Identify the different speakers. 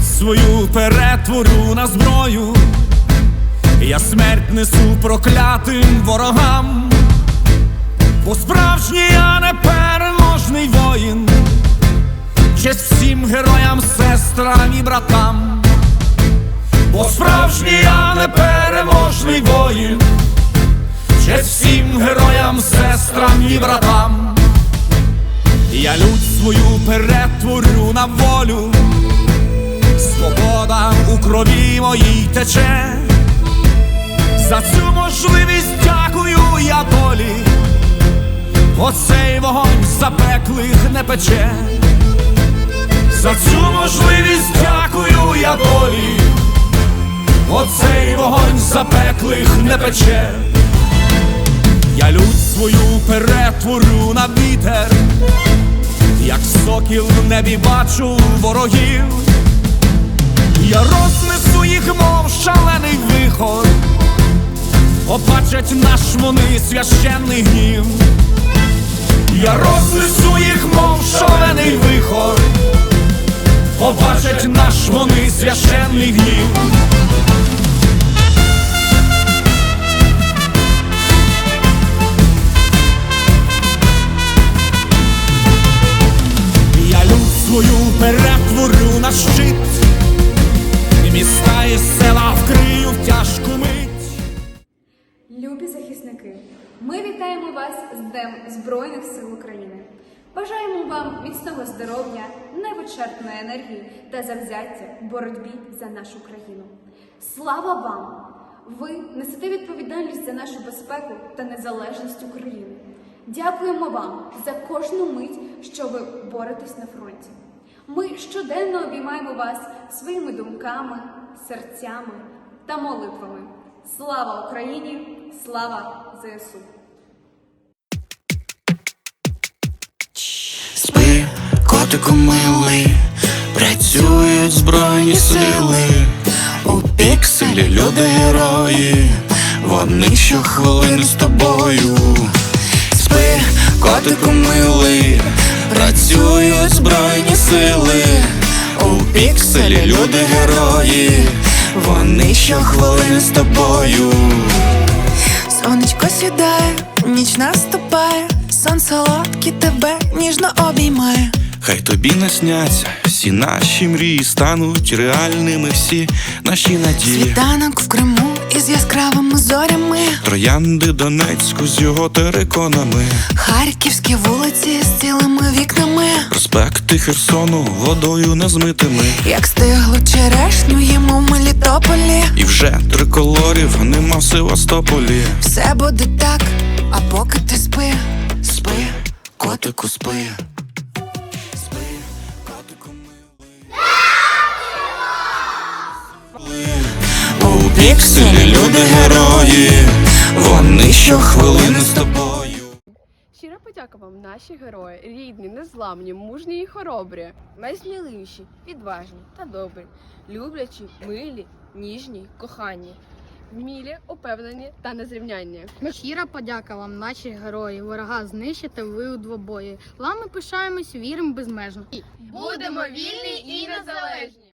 Speaker 1: свою перетворю на зброю, я смерть несу проклятим ворогам, бо справжній я непереможний воїн, честь всім героям, сестрам і братам, бо справжній я непереможний воїн, честь всім героям, сестрам і братам. Я лють свою перетворю на волю, свобода у крові моїй тече. За цю можливість дякую я долі, оцей вогонь запеклих не пече. За цю можливість дякую я долі, оцей вогонь запеклих не пече. Я лють свою перетворю на вітер, як сокіл в небі бачу ворогів. Я рознесу їх, мов шалений вихор, Побачать наш вони священний гнів. Я рознесу їх, мов шалений вихор, Побачать наш вони священний гнів. Я люд свою перетворю на щит, міста і села вкрию в тяжку мить.
Speaker 2: Любі захисники, ми вітаємо вас з Днем Збройних сил України. Бажаємо вам міцного здоров'я, невичерпної енергії та завзяття в боротьбі за нашу країну. Слава вам! Ви несете відповідальність за нашу безпеку та незалежність України. Дякуємо вам за кожну мить, що ви боретесь на фронті. Ми щоденно обіймаємо вас своїми думками, серцями та молитвами. Слава Україні! Слава ЗСУ!
Speaker 3: Спи, котику милий, працюють збройні сили, у пікселі люди герої, вони щохвилини з тобою. Спи, котику милий, працюють збройні сили, у пікселі люди герої, вони щохвилини з тобою.
Speaker 4: Сонечко сідає, ніч наступає, сон солодкий тебе ніжно обіймає.
Speaker 3: Хай тобі насняться всі наші мрії стануть реальними всі наші надії.
Speaker 4: Світанок в Криму із яскравими зорями,
Speaker 3: Троянди Донецьку з його териконами,
Speaker 4: харківські вулиці з цілими вікнами,
Speaker 3: проспекти Херсону водою незмитими.
Speaker 4: як стиглу черешню їмо в Мелітополі.
Speaker 3: І вже триколорів нема в Севастополі.
Speaker 4: Все буде так, а поки ти спи, спи,
Speaker 3: Котику спи. Спи, Пікселі люди герої, вони щохвилини з тобою.
Speaker 5: Щира подяка вам, наші герої, рідні, незламні, мужні і хоробрі.
Speaker 6: найсміливіші, відважні та добрі, люблячі, милі, ніжні, кохані.
Speaker 5: Вмілі, упевнені та незрівнянні.
Speaker 7: Щира подяка вам, наші герої. Ворога знищите ви у двобої. Вами пишаємось, віримо безмежно.
Speaker 5: Будемо вільні і незалежні.